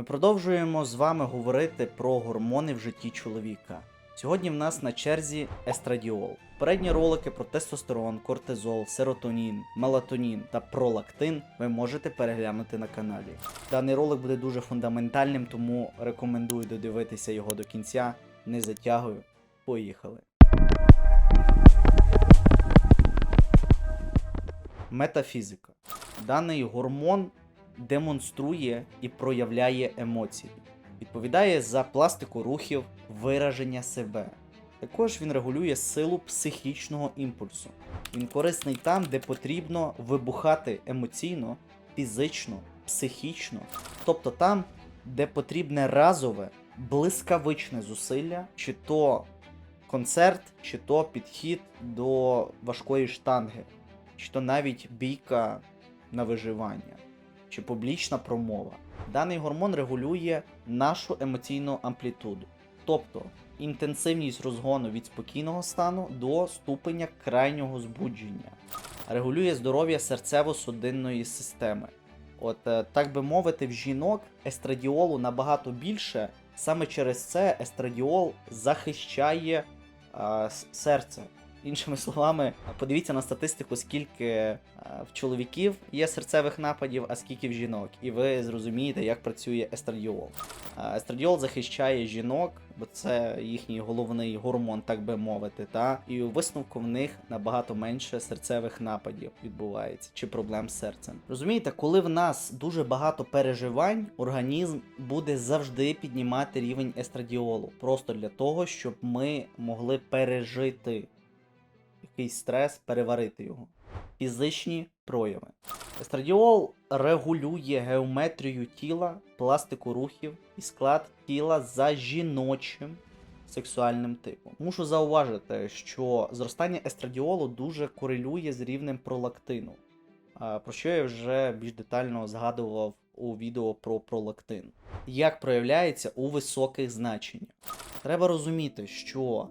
Ми продовжуємо з вами говорити про гормони в житті чоловіка. Сьогодні в нас на черзі естрадіол. Передні ролики про тестостерон, кортизол, серотонін, мелатонін та пролактин ви можете переглянути на каналі. Даний ролик буде дуже фундаментальним, тому рекомендую додивитися його до кінця. Не затягую. Поїхали. Метафізика. Даний гормон демонструє і проявляє емоції, відповідає за пластику рухів, вираження себе. Також він регулює силу психічного імпульсу. Він корисний там, де потрібно вибухати емоційно, фізично, психічно, тобто там, де потрібне разове, блискавичне зусилля, чи то концерт, чи то підхід до важкої штанги, чи то навіть бійка на виживання, чи публічна промова. Даний гормон регулює нашу емоційну амплітуду, тобто інтенсивність розгону від спокійного стану до ступеня крайнього збудження, регулює здоров'я серцево-судинної системи. От е, так би мовити, в жінок естрадіолу набагато більше. Саме через це естрадіол захищає с- серце. Іншими словами, подивіться на статистику, скільки в чоловіків є серцевих нападів, а скільки в жінок, і ви зрозумієте, як працює естрадіол. Естрадіол захищає жінок, бо це їхній головний гормон, так би мовити. Та? І у висновку в них набагато менше серцевих нападів відбувається чи проблем з серцем. Розумієте, коли в нас дуже багато переживань, організм буде завжди піднімати рівень естрадіолу, просто для того, щоб ми могли пережити якийсь стрес, переварити його. Фізичні прояви. Естрадіол регулює геометрію тіла, пластику рухів і склад тіла за жіночим сексуальним типом. Мушу зауважити, що зростання естрадіолу дуже корелює з рівнем пролактину, про що я вже більш детально згадував у відео про пролактин. Як проявляється у високих значеннях? Треба розуміти, що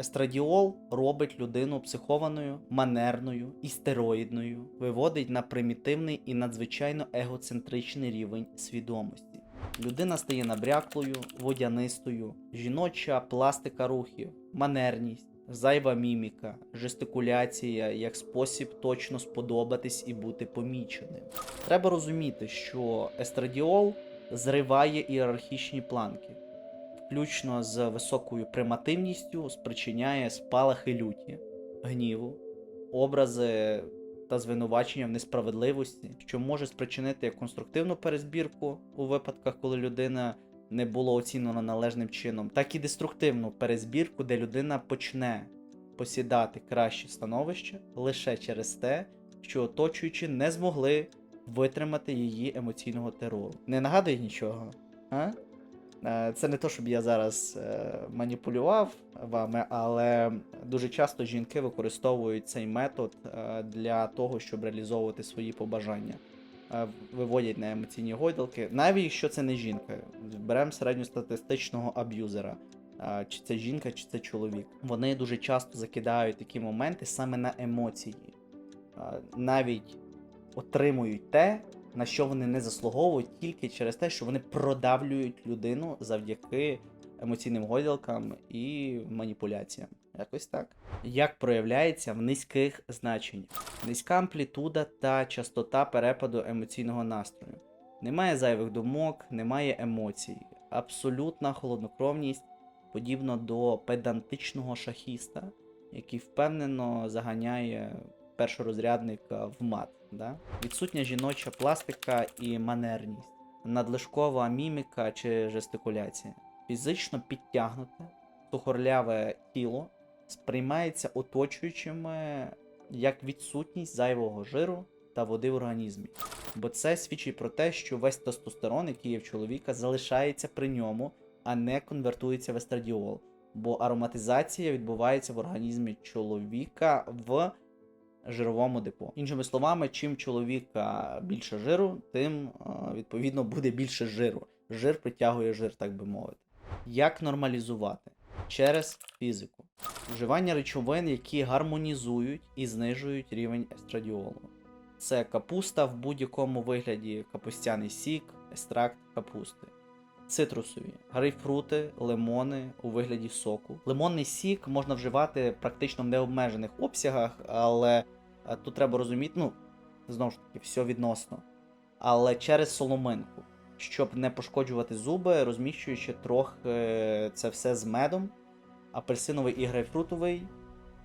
Естрадіол робить людину психованою, манерною, істероїдною, виводить на примітивний і надзвичайно егоцентричний рівень свідомості. Людина стає набряклою, водянистою, жіноча пластика рухів, манерність, зайва міміка, жестикуляція як спосіб точно сподобатись і бути поміченим. Треба розуміти, що естрадіол зриває ієрархічні планки включно з високою примативністю, спричиняє спалахи люті, гніву, образи та звинувачення в несправедливості, що може спричинити конструктивну перезбірку у випадках, коли людина не було оцінено належним чином, так і деструктивну перезбірку, де людина почне посідати краще становище лише через те, що оточуючі не змогли витримати її емоційного терору. Не нагадує нічого, а? Е, Це не то, щоб я зараз е, маніпулював вами, але дуже часто жінки використовують цей метод е, для того, щоб реалізовувати свої побажання. Виводять на емоційні гойдалки, навіть якщо це не жінка. Беремо середньостатистичного аб'юзера. Чи це жінка, чи це чоловік. Вони дуже часто закидають такі моменти саме на емоції. Навіть отримують те, на що вони не заслуговують тільки через те, що вони продавлюють людину завдяки емоційним гойдалкам і маніпуляціям. Якось так. Як проявляється в низьких значеннях? Низька амплітуда та частота перепаду емоційного настрою. Немає зайвих думок, немає емоцій. Абсолютна холоднокровність, подібно до педантичного шахіста, який впевнено заганяє першорозрядника в мат. Да? Відсутня жіноча пластика і манерність, надлишкова міміка чи жестикуляція. Фізично підтягнуте, сухорляве тіло сприймається оточуючими як відсутність зайвого жиру та води в організмі. Бо це свідчить про те, що весь тестостерон, який є в чоловіка, залишається при ньому, а не конвертується в естрадіол. Бо ароматизація відбувається в організмі чоловіка в жировому депо. Іншими словами, чим чоловіка більше жиру, тим е, відповідно буде більше жиру. Жир притягує жир, так би мовити. Як нормалізувати? Через фізику. Вживання речовин, які гармонізують і знижують рівень естрадіолу. Це капуста в будь-якому вигляді, капустяний сік, естракт капусти. Цитрусові, грейпфрути, лимони у вигляді соку. Лимонний сік можна вживати практично в необмежених обсягах, але тут треба розуміти, ну, знову ж таки, все відносно. Але через соломинку, щоб не пошкоджувати зуби, розміщуючи трохи е, це все з медом, апельсиновий і грейпфрутовий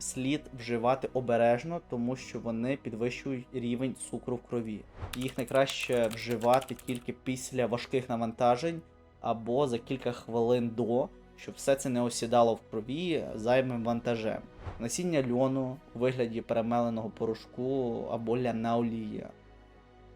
слід вживати обережно, тому що вони підвищують рівень цукру в крові. Їх найкраще вживати тільки після важких навантажень або за кілька хвилин до, щоб все це не осідало в крові зайвим вантажем. Насіння льону у вигляді перемеленого порошку або ляна олія.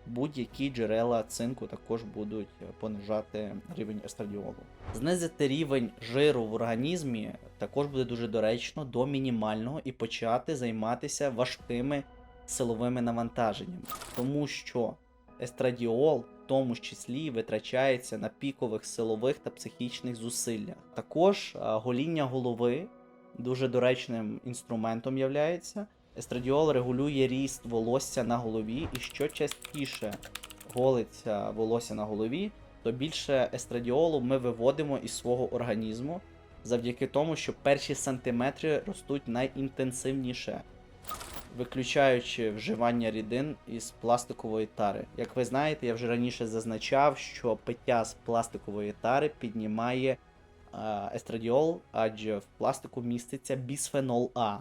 Будь-які джерела цинку також будуть понижати рівень естрадіолу. Знизити рівень жиру в організмі також буде дуже доречно до мінімального і почати займатися важкими силовими навантаженнями, тому що естрадіол в тому ж числі витрачається на пікових силових та психічних зусиллях. Також гоління голови дуже доречним інструментом являється. Естрадіол регулює ріст волосся на голові, і що частіше голиться волосся на голові, то більше естрадіолу ми виводимо із свого організму завдяки тому, що перші сантиметри ростуть найінтенсивніше, виключаючи вживання рідин із пластикової тари. Як ви знаєте, я вже раніше зазначав, що пиття з пластикової тари піднімає естрадіол, адже в пластику міститься бісфенол А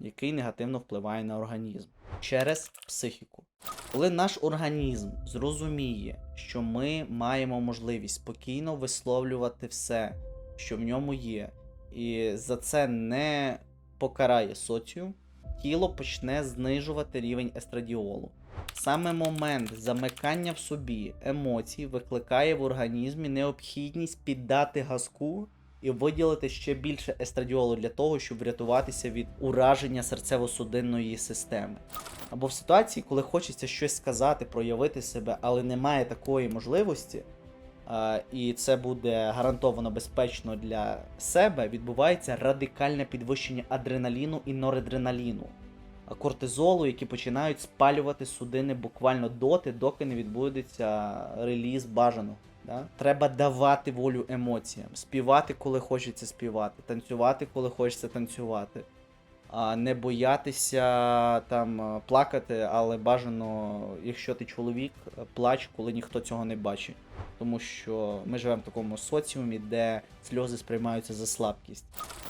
який негативно впливає на організм через психіку. Коли наш організм зрозуміє, що ми маємо можливість спокійно висловлювати все, що в ньому є, і за це не покарає соціум, тіло почне знижувати рівень естрадіолу. Саме момент замикання в собі емоцій викликає в організмі необхідність піддати газку і виділити ще більше естрадіолу для того, щоб врятуватися від ураження серцево-судинної системи. Або в ситуації, коли хочеться щось сказати, проявити себе, але немає такої можливості, і це буде гарантовано безпечно для себе, відбувається радикальне підвищення адреналіну і норадреналіну, кортизолу, які починають спалювати судини буквально доти, доки не відбудеться реліз бажаного. Да? Треба давати волю емоціям, співати, коли хочеться співати, танцювати, коли хочеться танцювати. А не боятися там плакати, але бажано, якщо ти чоловік, плач, коли ніхто цього не бачить. Тому що ми живемо в такому соціумі, де сльози сприймаються за слабкість.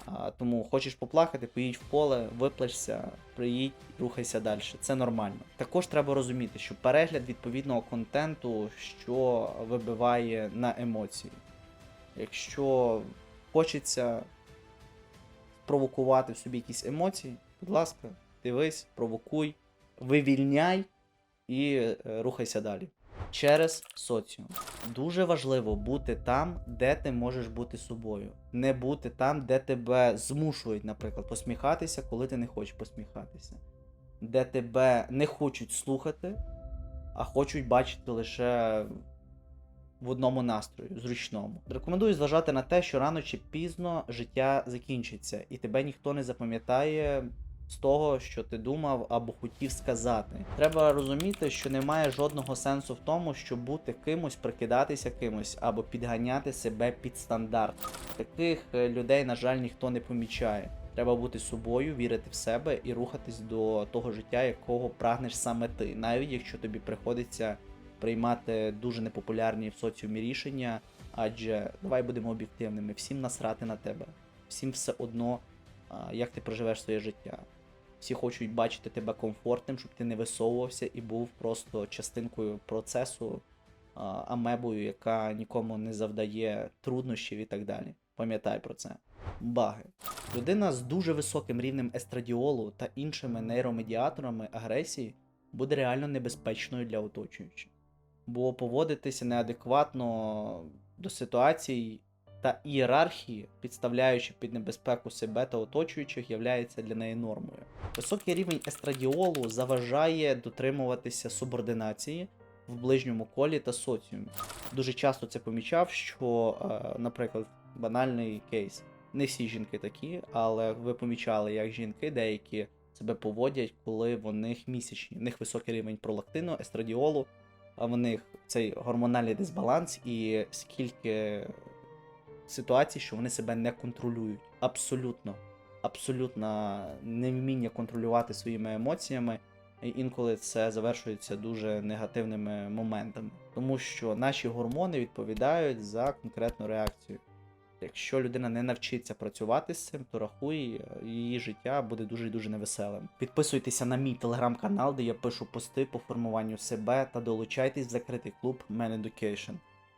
А, тому хочеш поплакати, поїдь в поле, виплачся, приїдь, рухайся далі. Це нормально. Також треба розуміти, що перегляд відповідного контенту, що вибиває на емоції. Якщо хочеться провокувати в собі якісь емоції, будь ласка, дивись, провокуй, вивільняй і е, рухайся далі. Через соціум. Дуже важливо бути там, де ти можеш бути собою. Не бути там, де тебе змушують, наприклад, посміхатися, коли ти не хочеш посміхатися. Де тебе не хочуть слухати, а хочуть бачити лише в одному настрої, зручному. Рекомендую зважати на те, що рано чи пізно життя закінчиться, і тебе ніхто не запам'ятає з того, що ти думав або хотів сказати. Треба розуміти, що немає жодного сенсу в тому, щоб бути кимось, прикидатися кимось або підганяти себе під стандарт. Таких е, людей, на жаль, ніхто не помічає. Треба бути собою, вірити в себе і рухатись до того життя, якого прагнеш саме ти, навіть якщо тобі приходиться приймати дуже непопулярні в соціумі рішення, адже давай будемо об'єктивними, всім насрати на тебе, всім все одно, як ти проживеш своє життя. Всі хочуть бачити тебе комфортним, щоб ти не висовувався і був просто частинкою процесу, амебою, яка нікому не завдає труднощів і так далі. Пам'ятай про це. Баги. Людина з дуже високим рівнем естрадіолу та іншими нейромедіаторами агресії буде реально небезпечною для оточуючих. Бо поводитися неадекватно до ситуацій та ієрархії, підставляючи під небезпеку себе та оточуючих, являється для неї нормою. Високий рівень естрадіолу заважає дотримуватися субординації в ближньому колі та соціумі. Дуже часто це помічав, що, е, наприклад, банальний кейс. Не всі жінки такі, але ви помічали, як жінки деякі себе поводять, коли в них місячні. В них високий рівень пролактину, естрадіолу, а в них цей гормональний дисбаланс і скільки ситуацій, що вони себе не контролюють. Абсолютно. Абсолютно невміння контролювати своїми емоціями. І інколи це завершується дуже негативними моментами, тому що наші гормони відповідають за конкретну реакцію. Якщо людина не навчиться працювати з цим, то рахуй, е, її життя буде дуже дуже невеселим. Підписуйтеся на мій телеграм-канал, де я пишу пости по формуванню себе та долучайтесь в закритий клуб Man Education.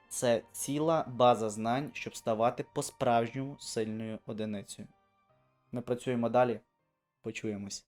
Це ціла база знань, щоб ставати по-справжньому сильною одиницею. Ми працюємо далі. Почуємось.